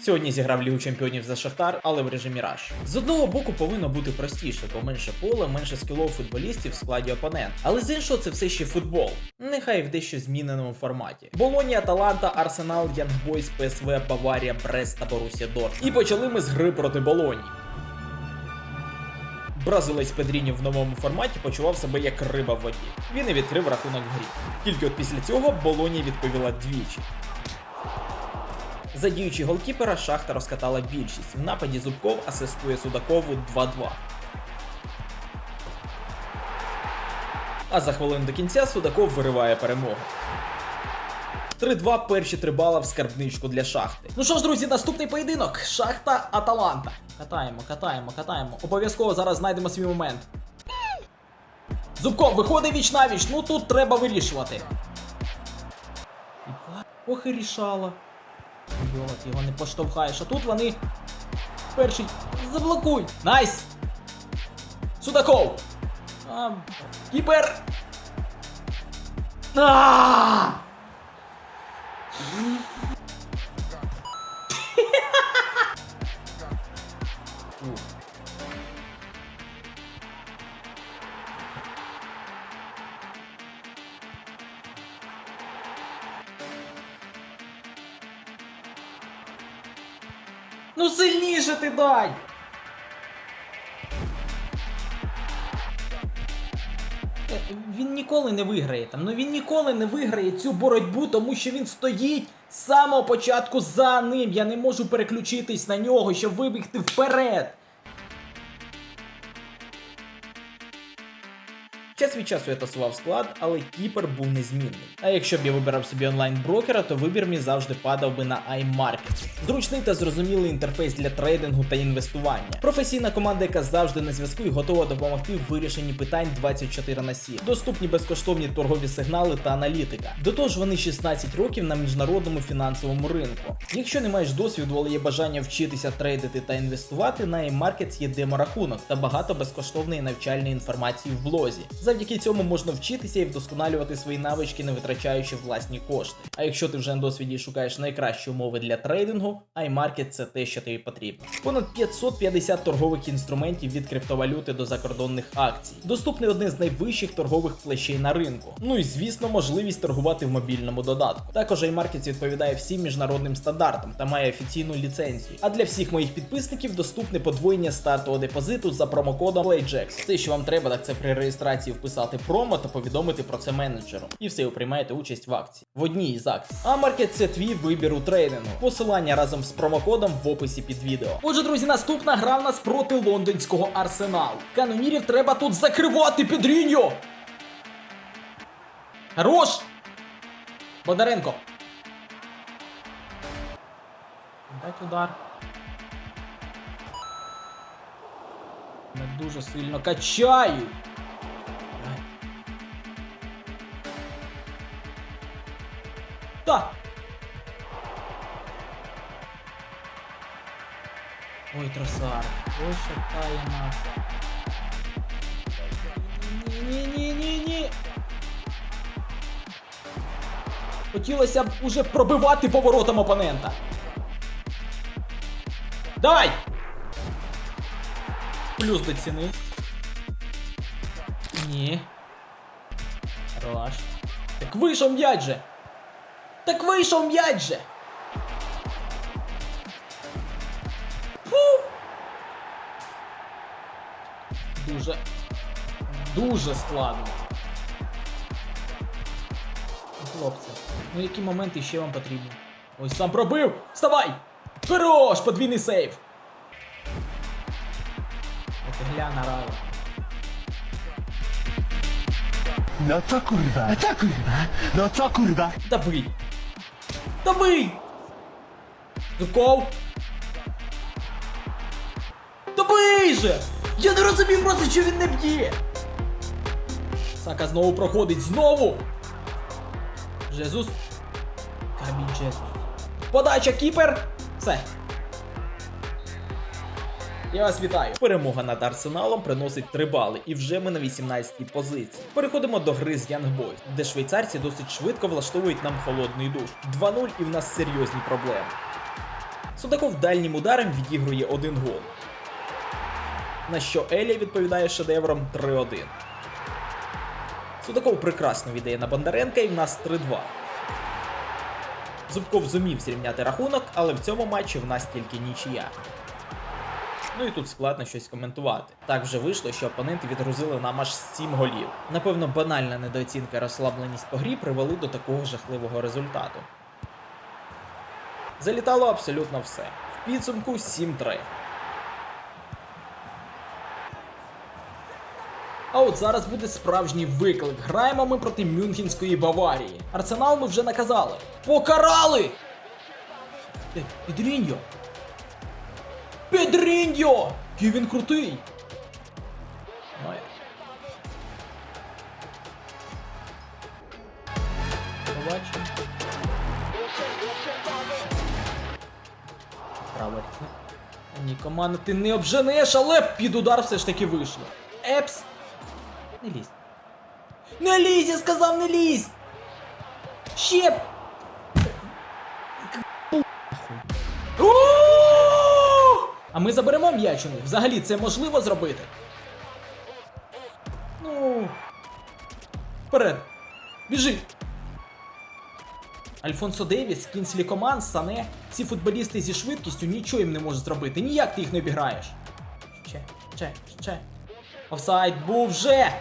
Сьогодні зіграв Лігу Чемпіонів за Шахтар, але в режимі раш. З одного боку повинно бути простіше, бо менше поля, менше скілов футболістів в складі опонент. Але з іншого це все ще футбол. Нехай в дещо зміненому форматі. Болонія, Аталанта, Арсенал, Янгбойс, ПСВ, Баварія, Брест та Борусія Дор. І почали ми з гри проти Болонії. Бразилець Педріні в новому форматі почував себе як риба в воді. Він і відкрив рахунок в грі. Тільки от після цього Болонія відповіла двічі. За діючі голкіпера Шахта розкатала більшість. В нападі Зубков асистує Судакову 2-2. А за хвилину до кінця Судаков вириває перемогу. 3-2 перші три бала в скарбничку для шахти. Ну що ж, друзі, наступний поєдинок. Шахта Аталанта. Катаємо, катаємо, катаємо. Обов'язково зараз знайдемо свій момент. Зубков виходить віч на віч. Ну тут треба вирішувати. Ох і рішала. Йолок, його не поштовхаєш. А тут вони. Перший. Заблокуй! Найс! Судаков! А, Кіпер! А! Сильніше ти дай! Е, Він ніколи не виграє там. Ну він ніколи не виграє цю боротьбу, тому що він стоїть з самого початку за ним. Я не можу переключитись на нього, щоб вибігти вперед. Час від часу я тасував склад, але кіпер був незмінний. А якщо б я вибирав собі онлайн-брокера, то вибір мій завжди падав би на iMarket. Зручний та зрозумілий інтерфейс для трейдингу та інвестування. Професійна команда, яка завжди на зв'язку і готова допомогти в вирішенні питань 24 на 7. Доступні безкоштовні торгові сигнали та аналітика. До того ж, вони 16 років на міжнародному фінансовому ринку. Якщо не маєш досвіду, але є бажання вчитися трейдити та інвестувати, на iMarkets є деморахунок та багато безкоштовної навчальної інформації в блозі. Завдяки цьому можна вчитися і вдосконалювати свої навички, не витрачаючи власні кошти. А якщо ти вже на досвіді шукаєш найкращі умови для трейдингу, iMarket це те, що тобі потрібно. Понад 550 торгових інструментів від криптовалюти до закордонних акцій. Доступний один з найвищих торгових площей на ринку. Ну і звісно, можливість торгувати в мобільному додатку. Також iMarkets відповідає всім міжнародним стандартам та має офіційну ліцензію. А для всіх моїх підписників доступне подвоєння стартового депозиту за промокодом PlayJax. Все, що вам треба, так це при реєстрації вписати промо та повідомити про це менеджеру. І все, ви приймаєте участь в акції. В одній із акцій. А маркет це твій вибір у трейдингу. Посилання разом з промокодом в описі під відео. Отже, друзі, наступна гра в нас проти лондонського арсеналу. Канонірів треба тут закривати Підріньо! Хорош! Бондаренко. Дать удар. Не дуже сильно качають. Ой, тросар. Ой, шатає нас. Ні-ні-ні-ні. Хотілося б уже пробивати поворотом опонента. Давай! Плюс до ціни. Ні. Хорош. Так вийшов м'яч же! Так вийшов м'яч же! Дуже. Дуже складно. Хлопці, ну які моменти ще вам потрібні? Ось сам пробив! Вставай! Хорош! Подвійний сейв! От гляна раю. No co kurwa? No co kurwa? No co kurwa? Добий! Добий! Зубков! Добий же! Я не розумію просто, що він не б'є! Сака знову проходить, знову! Жезус. Камінь Жезус. Подача кіпер! Все. Я вас вітаю. Перемога над Арсеналом приносить 3 бали, і вже ми на 18-й позиції. Переходимо до гри з Young Boys, де швейцарці досить швидко влаштовують нам холодний душ. 2-0 і в нас серйозні проблеми. Судаков дальнім ударом відігрує один гол. На що Елія відповідає шедевром 3-1. Судаков прекрасно віддає на Бондаренка і в нас 3-2. Зубков зумів зрівняти рахунок, але в цьому матчі в нас тільки нічия. Ну і тут складно щось коментувати. Так вже вийшло, що опоненти відгрузили нам аж 7 голів. Напевно, банальна недооцінка і розслабленість по грі привели до такого жахливого результату. Залітало абсолютно все. В підсумку 7-3. А от зараз буде справжній виклик. Граємо ми проти Мюнхенської Баварії. Арсенал ми вже наказали. Покарали! Е, Підріньо! Педріньо! Який він крутий! Ні, команда, ти не обженеш, але під удар все ж таки вийшло. Епс. Не лізь. Не лізь, я сказав, не лізь! Ще. А ми заберемо м'яч у них. Взагалі це можливо зробити. Ну. Вперед. Біжи. Альфонсо Девіс, Кінслі Коман, Сане. Ці футболісти зі швидкістю нічого їм не можуть зробити. Ніяк ти їх не обіграєш. Ще, ще, ще. Офсайд був вже!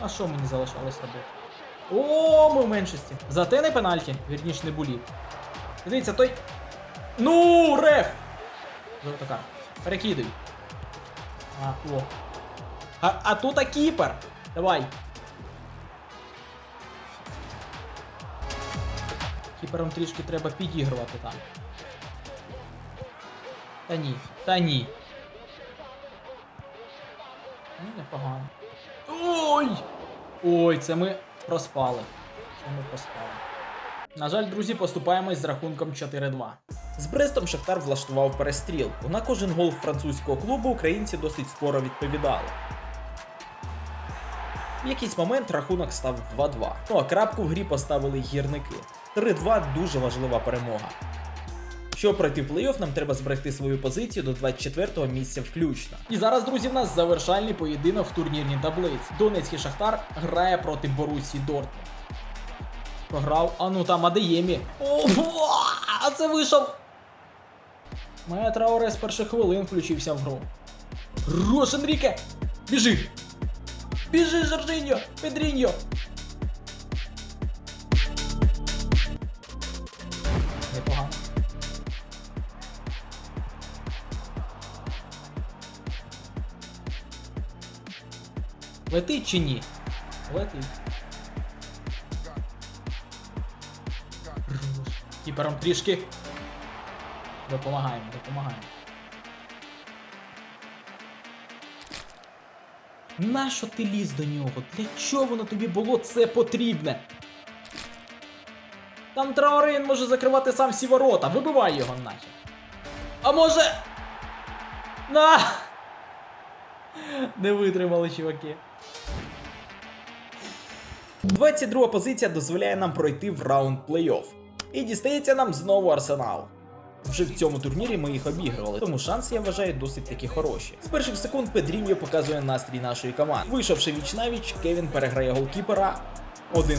А що мені залишалось робити? О, ми в меншості. Зате не пенальті, вірніш не булі. Дивіться, той. Ну, реф! Жовтока. Перекидуй. А, о. А, а тут а кіпер. Давай. Кіпером трішки треба підігрувати там. Та ні, та ні. Ну, непогано. Ой! Ой, це ми проспали. Це ми проспали. На жаль, друзі, поступаємось з рахунком 4-2. З Брестом Шахтар влаштував перестрілку. На кожен гол французького клубу українці досить скоро відповідали. В якийсь момент рахунок став 2-2. Ну а крапку в грі поставили гірники. 3-2 дуже важлива перемога. Щоб пройти в плей-офф, нам треба зберегти свою позицію до 24-го місця включно. І зараз, друзі, в нас завершальний поєдинок в турнірній таблиці. Донецький Шахтар грає проти Борусі Дортмунд. Програв, а ну там Адеємі. О, а це вийшов. Моя Трауре з перших хвилин включився в гру. Рош, Енріке! Біжи! Біжи, Жоржиньо! Педріньо! Летить чи ні? Летить. Кіпером трішки. Допомагаємо, допомагаємо. Нащо ти ліз до нього? Для чого воно тобі було це потрібне? Там Траорейн може закривати сам всі ворота. Вибивай його нахер. А може. На! Не витримали, чуваки. 22 позиція дозволяє нам пройти в раунд плей-офф. І дістається нам знову Арсенал. Вже в цьому турнірі ми їх обігрували, тому шанси я вважаю досить таки хороші. З перших секунд Педріньо показує настрій нашої команди. Вийшовши віч навіч, Кевін переграє голкіпера 1-0.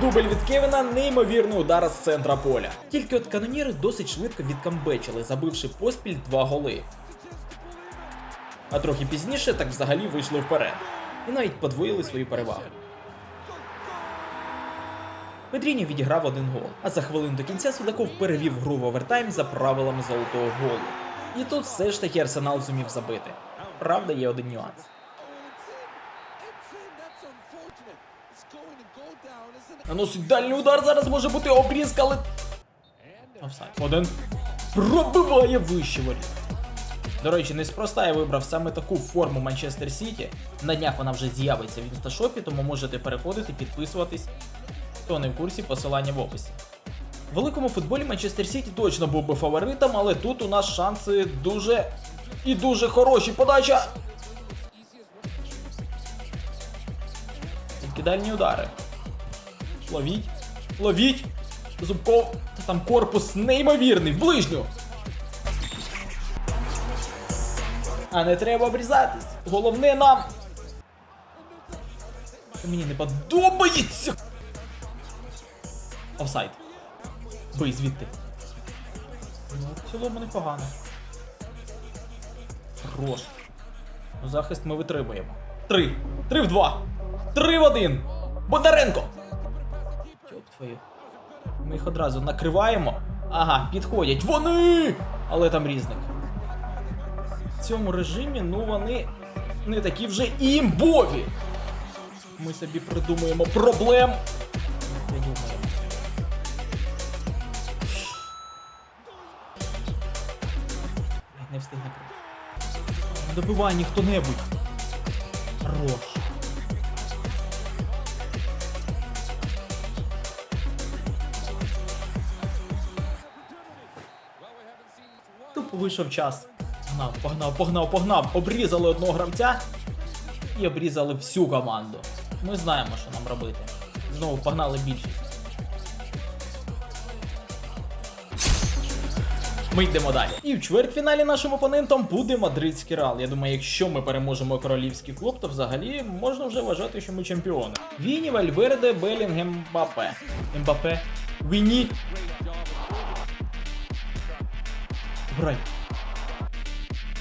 Дубль від Кевіна неймовірний удар з центра поля. Тільки от каноніри досить швидко відкамбечили, забивши поспіль два голи. А трохи пізніше так взагалі вийшли вперед. І навіть подвоїли свою перевагу. Педріньо відіграв один гол, а за хвилину до кінця Судаков перевів гру в овертайм за правилами золотого голу. І тут все ж таки Арсенал зумів забити. Правда, є один нюанс. Наносить дальній удар, зараз може бути обрізка, але. Офсайд. Один. Пробиває вище воріт. До речі, неспроста я вибрав саме таку форму Манчестер Сіті. На днях вона вже з'явиться в інсташопі, тому можете переходити, підписуватись. Хто не в курсі, посилання в описі. В великому футболі Манчестер Сіті точно був би фаворитом, але тут у нас шанси дуже і дуже хороші. Подача! Тільки дальні удари. Ловіть. Ловіть! Зубков. Та там корпус неймовірний, в ближню. А не треба обрізатись. Головне нам. Мені не подобається. Офсайд. Бий звідти. Ну, в цілому непогано. Хорош. Ну, Захист ми витримуємо. Три. Три в два. Три в один. Бондаренко. Йоп твою. Ми їх одразу накриваємо. Ага, підходять. Вони! Але там різник. Цьому режимі, ну вони не такі вже і імбові. Ми собі придумуємо проблем. Не встиг накрити. Добивай ні хто-небудь. Хорош. Вийшов час. Погнав, погнав, погнав, погнав. Обрізали одного гравця і обрізали всю команду. Ми знаємо, що нам робити. Знову погнали більшість. Ми йдемо далі. І в чвертьфіналі нашим опонентом буде мадридський Реал. Я думаю, якщо ми переможемо королівський клуб, то взагалі можна вже вважати, що ми чемпіони. Віні, Вальверде, Белінгем, Мбапе. Мбапе. Віні. Брай.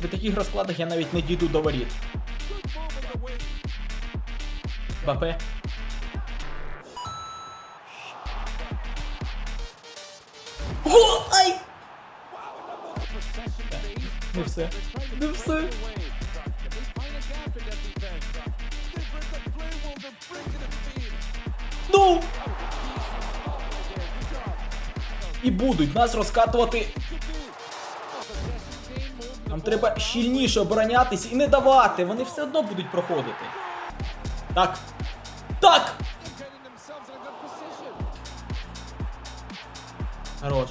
При таких розкладах я навіть не дійду до воріт. Мбапе. Го! Ай! Не все. Не все. Ну! І будуть нас розкатувати. Нам треба щільніше оборонятись і не давати. Вони все одно будуть проходити. Так. Так! Хорош.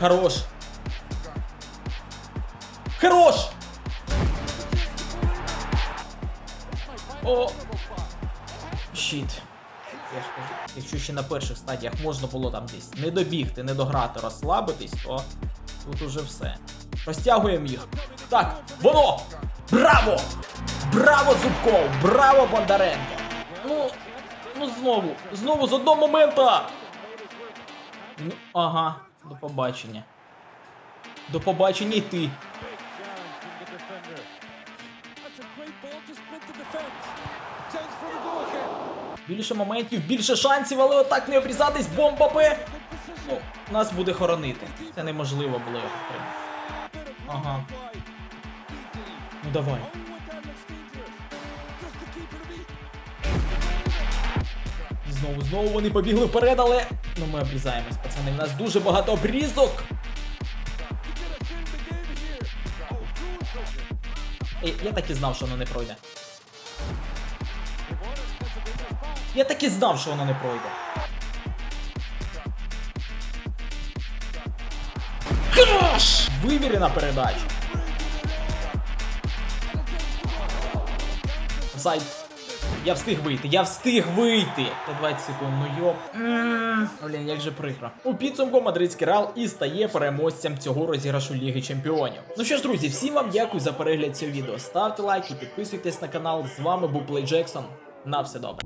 Хорош. Хорош! О! Щіт. Якщо ще на перших стадіях можна було там десь не добігти, не дограти, розслабитись, то тут уже все. Розтягуємо їх. Так, воно! Браво! Браво, Зубков! Браво, Бондаренко! Ну, ну знову, знову з одного момента! Ну, ага, до побачення. До побачення й ти. Більше моментів, більше шансів, але отак не обрізатись, бомба П. Ну, нас буде хоронити. Це неможливо було його прийняти. Ага. Ну давай. Знову, знову вони побігли вперед, але. Ну ми обрізаємось, пацани. У нас дуже багато обрізок. Ей, я так і знав, що воно не пройде. Я так і знав, що воно не пройде. Вивірена передача. Офсайд. Я встиг вийти, я встиг вийти. Та 20 секунд, ну йоп. Блін, як же прикро. У підсумку мадридський Реал і стає переможцем цього розіграшу Ліги Чемпіонів. Ну що ж, друзі, всім вам дякую за перегляд цього відео. Ставте лайки, підписуйтесь на канал. З вами був Плей Джексон. На все добре.